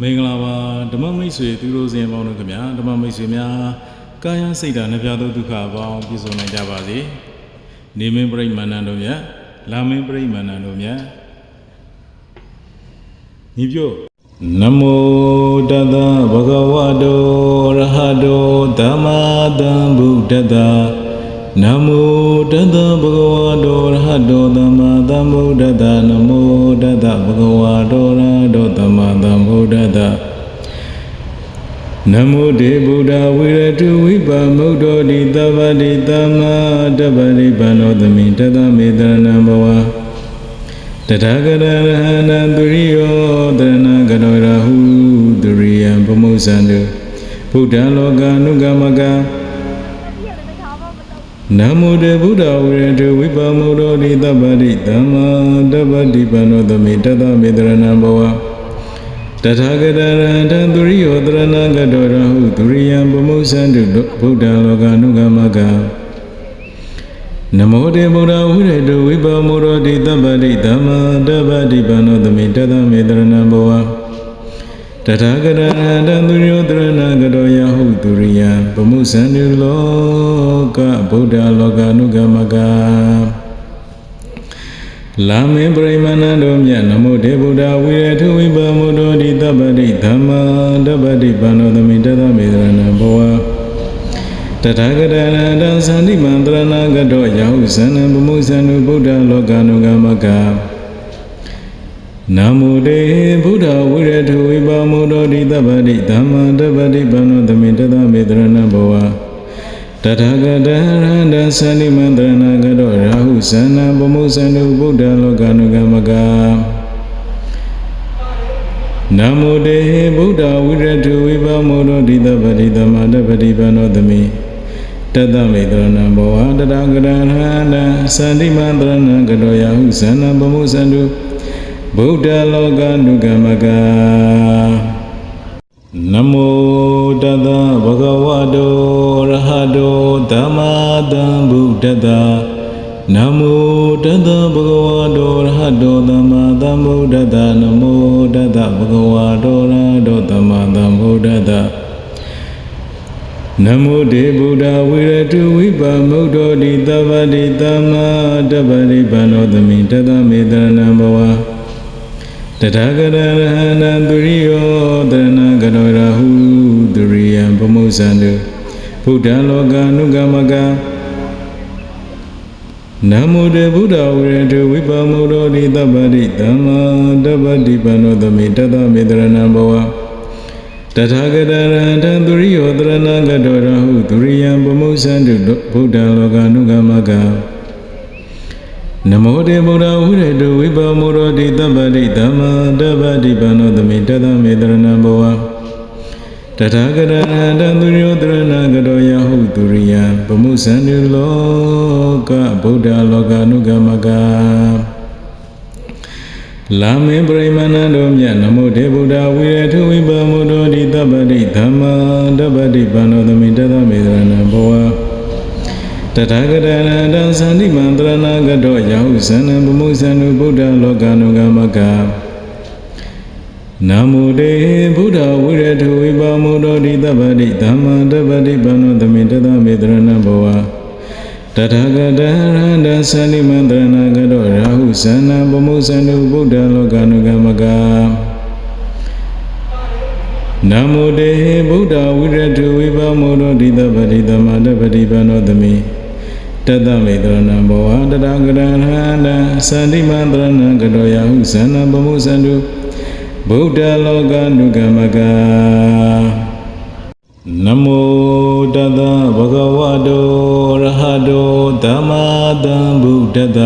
မင်္ဂလာပါဓမ္မမိတ်ဆွေသူတို့စင်ပေါင်းတို့ခင်ဗျာဓမ္မမိတ်ဆွေများကာယစိတ်ဓာတ်နှပြသောဒုက္ခအပေါင်းပြည့်စုံနိုင်ကြပါစေနေမင်းပြိမှန်ဏတို့မြတ်လာမင်းပြိမှန်ဏတို့မြတ်ညီပြောနမောတတဗုဒ္ဓဝါတောရဟတောသမ္မာသမ္ဗုဒ္ဓတ္တ နမောတတဗုဒ္ဓဝါတောရဟတောသမ္မာသမ္ဗုဒ္ဓတ္တနမောတတဗုဒ္ဓဝါတောရဟတောသမ္မာသမ္ဗုဒ္ဓတ္တနမောတေဗုဒ္ဓဝိရတုဝိပါမုဒ္ဒောတိသဗ္ဗတိသမ္မာတပ္ပရိပန္နောသမိတသမေတရဏံဘဝတထာဂရရဟဏသူရိယောတရဏဂရောရာဟုသူရိယံပမုဇ္ဇန္တုဗုဒ္ဓလောကနုဂမက နမောတေဗုဒ္ဓဝိရတုဝိပါမုဒ္ဒောတိသဗ္ဗတိသမ္မာတပ္ပတိပန္နောသမိတသမေတရဏံဘဝတထာဂတရဟံတံသူရိယောတရဏဂတောရဟုသူရိယံပမုဇ္ဇန္တုဗုဒ္ဓလောကနုဂမကနမောတေဗုဒ္ဓဝိရတုဝိပမောရောတိတပ္ပတိသမ္မာတပ္ပတိပန္နောသမိတသမေတရဏံဘဝ တထာဂတရဟံတံသူရိယောတရဏဂတောယဟုသူရိယံပမုဇ္ဇန္တုလောကဗုဒ္ဓလောကနုဂမကလာမေပရိမဏတို့မြတ်နမုတေဗုဒ္ဓဝိရထုဝိပမုဒ္ဒောတိတပ္ပတိဓမ္မာတပ္ပတိပန္နောသမိတသမေသရဏဘဝတထာဂတရဏတံသန္တိမန္တရဏဂတောယဟုဇနံပမုဇ္ဇနုဗုဒ္ဓလောကနုဂမက နမုတေဗုဒ္ဓဝိရထုဝိပမုဒ္ဒောတိတပ္ပတိဓမ္မာတပ္ပတိပန္နောသမိတသမေသရဏဘဝတထာဂတရဟန္တသန္တိမန္တရဏကတောရာဟုဇန္နပမုဇ္ဇနုဗုဒ္ဓလောကနုဂမကနမောတေဗုဒ္ဓဝိရတုဝိပမောရောတိတပတိသမတပတိပနောသမိတတမေတရဏဘောဝတထာဂတရဟန္တသန္တိမန္တရဏကတောရာဟုဇန္နပမုဇ္ဇနု ဗုဒ္ဓလောကနုဂမကနမောတတဗုဒ္ဓဝါတောရဟတောသမ္မာသမ္ဗုဒ္ဓတ္တနမောတတဗုဒ္ဓဝါတောရဟတောသမ္မာသမ္ဗုဒ္ဓတ္တနမောတတဗုဒ္ဓဝါတောရဟတောသမ္မာသမ္ဗုဒ္ဓတ္တနမောတေဗုဒ္ဓဝိရတုဝိပါမုဒ္ဒောတိသဗ္ဗတိသမ္မာတပ္ပရိပန္နောသမိတသမေတရဏံဘဝ တထာဂရရဟဏသူရိယောတရဏဂရောရာဟုသူရိယံပမုဇ္ဇန္တုဗုဒ္ဓလောကနုဂမကနမောတေဗုဒ္ဓဝိရတုဝိပမုဒ္ဒောတိတပ္ပတိသမ္မာတပ္ပတိပန္နောသမိတတမေတရဏံဘဝတထာဂရရဟံသူရိယောတရဏဂရောရာဟုသူရိယံပမုဇ္ဇန္တုဗုဒ္ဓလောကနုဂမက နမောတေဗုဒ္ဓဝိရတုဝိပမောရောတိတပ္ပတိသမ္မာတပ္ပတိပန္နောသမိတသမေတရဏံဘဝတထာဂရဟန္တသူယောတရဏဂတောယဟုသူရိယံပမုဇ္ဇန္တုလောကဗုဒ္ဓလောကနုဂမကလာမေပရိမဏတို့မြတ်နမောတေဗုဒ္ဓဝိရထုဝိပမောရောတိတပ္ပတိသမ္မာတပ္ပတိပန္နောသမိတသမေတရဏံဘဝ တထာဂတရဏတံသန္တိမန္တရဏဂတောယဟုဇန္နံပမုဇ္ဇနုဗုဒ္ဓလောကနုဂမကနမောတေဗုဒ္ဓဝိရထဝိပါမောတောတိတပ္ပတိသမ္မာတပ္ပတိပန္နောသမိတသမေတရဏဘဝတထာဂတရဏတံသန္တိမန္တရဏဂတောရာဟုဇန္နံပမုဇ္ဇနုဗုဒ္ဓလောကနုဂမကနမောတေဗုဒ္ဓဝိရတုဝိပမောရောတိတပတိသမတပတိပန္နောသမိ တတမေတရဏံဘောဝတတကရဟန္တသန္တိမန္တရဏံကတောယဟုဇန္နပမုဇ္ဇန္တုဗုဒ္ဓလောကနုဂမကနမောတတဗုဒ္ဓဝါတောရဟတောသမ္မာသမ္ဗုဒ္ဓတ္တ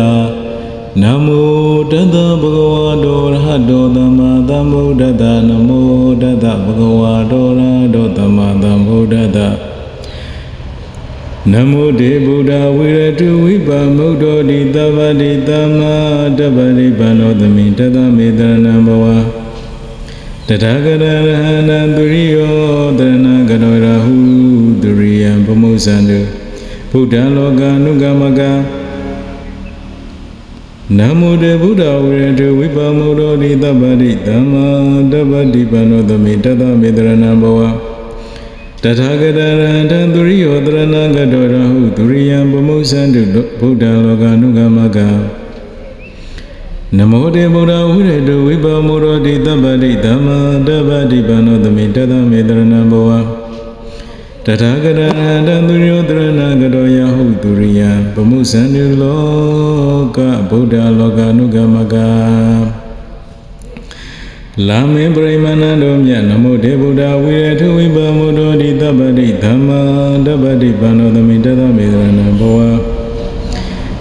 နမောတတဗုဒ္ဓဝါတောရဟတောသမ္မာသမ္ဗုဒ္ဓတ္တနမောတတဗုဒ္ဓဝါတောရဟတောသမ္မာသမ္ဗုဒ္ဓတ္တ နမောတေဗုဒ္ဓဝိရတုဝိပါမုဒ္ဒောတိသဗ္ဗတိသမ္မာတပ္ပရိပန္နောသမိတသမေတရဏံဘဝတထာဂရရဟဏသူရိယောတရဏဂရောရာဟုသူရိယံပမုဇ္ဇန္တုဗုဒ္ဓလောကနုဂမကနမောတေဗုဒ္ဓဝရတုဝိပါမုရောတိတပ္ပတိသမ္မာတပ္ပတိပန္နောသမိတတမေတရဏံဘဝ တထာဂတရံတံသူရိယောတရဏံကတောရဟုသူရိယံပမုစံတုဗုဒ္ဓလောကနုဂမကနမောတေဗုဒ္ဓဝရတုဝိပါမုရောတိတပ္ပတိသမ္မာတပ္ပတိပန္နောသမိတတမေတရဏံဘဝတထာဂတရံတံသူရိယောတရဏံကတောယဟုသူရိယံပမုစံတုလောကဗုဒ္ဓလောကနုဂမကလာမေပရိမဏံတို့မြတ်နမုတေဗုဒ္ဓဝိရထု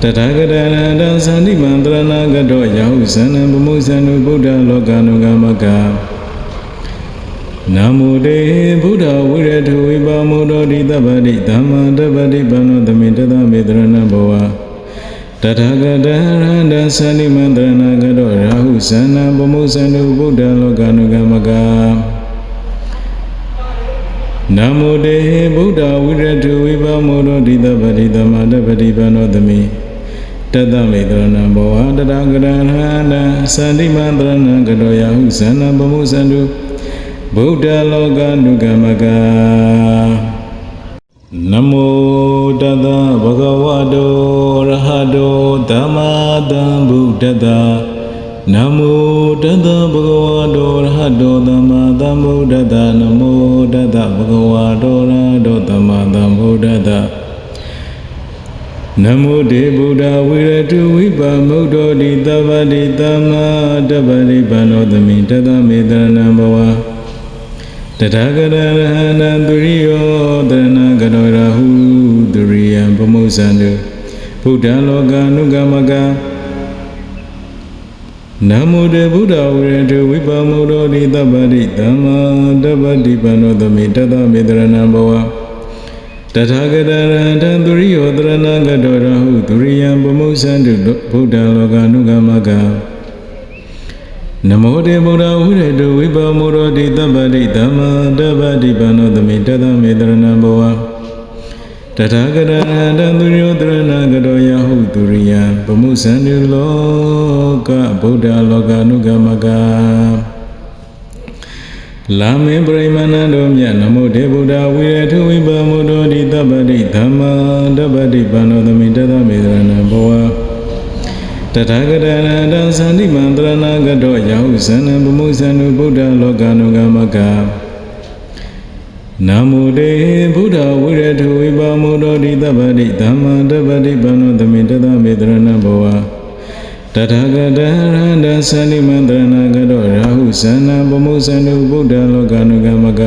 တထာဂတရဏံတံသန္တိမန္တရဏကတောယဟုဇန္နံပမုဇန္နုဗုဒ္ဓလောကနုဂမကနမုတေဗုဒ္ဓဝိရထုဝိပမုတောတိတပ္ပတိဓမ္မာတပ္ပတိပန္နောသမိတသမေသရဏံဘောတထာဂတရဟန္တသန္တိမန္တရဏကတောရာဟုဇန္နပမုဇန္နုဗုဒ္ဓလောကနုဂမကနမောတေဗုဒ္ဓဝိရတုဝိပမောရောတိတပတိသမတပတိပနောသမိ တတမေတရဏံဘောဝတတကရဟန္တသန္တိမန္တရဏကတောရာဟုဇန္နပမုဇန္နုဗုဒ္ဓလောကနုဂမကနမောတတဗုဒ္ဓဝါတောရဟတောသမ္မာသမ္ဗုဒ္ဓတ္တနမောတတဗုဒ္ဓဝါတောရဟတောသမ္မာသမ္ဗုဒ္ဓတ္တနမောတတဗုဒ္ဓဝါတောရဟတောသမ္မာသမ္ဗုဒ္ဓတ္တ နမောတေဗုဒ္ဓဝိရတုဝိပါမုဒ္ဓောတိတပ္ပတိသမ္မာတပ္ပတိပန္နောသမိတတမေတရဏံဘဝတထာဂရဟန္တသူရိယောတရဏကတောရဟုသူရိယံပမုဇ္ဇန္တုဗုဒ္ဓလောကနုဂမကနမောတေဗုဒ္ဓဝရတုဝိပမုရောတိတပ္ပတိသမ္မာတပ္ပတိပန္နောသမိတတမေတရဏံဘဝ တထာဂရဟန္တသူရိယောတရဏကတောရဟုသူရိယံပမုဇ္ဇန္တုဗုဒ္ဓလောကနုဂမကနမောတေဗုဒ္ဓဝိရတုဝိပမောရောတိတပ္ပတိသမ္မာတပ္ပတိပန္နောသမိတတမေတရဏံဘဝတထာဂရဟန္တသူရိယောတရဏကတောယဟုသူရိယံပမုဇန္တုလောကဗုဒ္ဓလောကနုဂမက လာမေပရိမဏံတို့မြတ်နမောတေဗုဒ္ဓဝိရထုဝိပမောရောတိတပ္ပတိသမ္မာတပ္ပတိပန္နောသမိတတမေတရဏံဘဝတထာဂတရဏံသန္တိမန္တရဏကတောယဟုဇန္နပမုဇန္နုဗုဒ္ဓလောကနုဂမကနမောတေဗုဒ္ဓဝိရထုဝိပါမုရောတိတပ္ပတိသမ္မာတပ္ပတိပန္နောသမိတတမေတရဏဘဝ တထာဂတရဏံသန္တိမန္တရဏကတောရာဟုဇန္နပမုဇန္နုဗုဒ္ဓလောကနုဂမက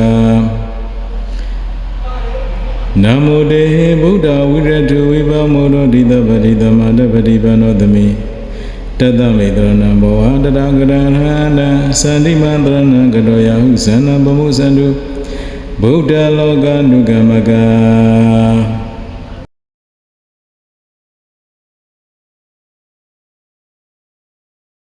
နမောတေဗုဒ္ဓဝိရတုဝိပမောရောတိတပ္ပတိသမတပ္ပတိပန္နောသမိတတမေတရဏံဘောဝတတကရဟန္တသန္တိမန္တရဏံကတောယဟုဇန္နပမုဇန္တုဗုဒ္ဓလောကနုဂမက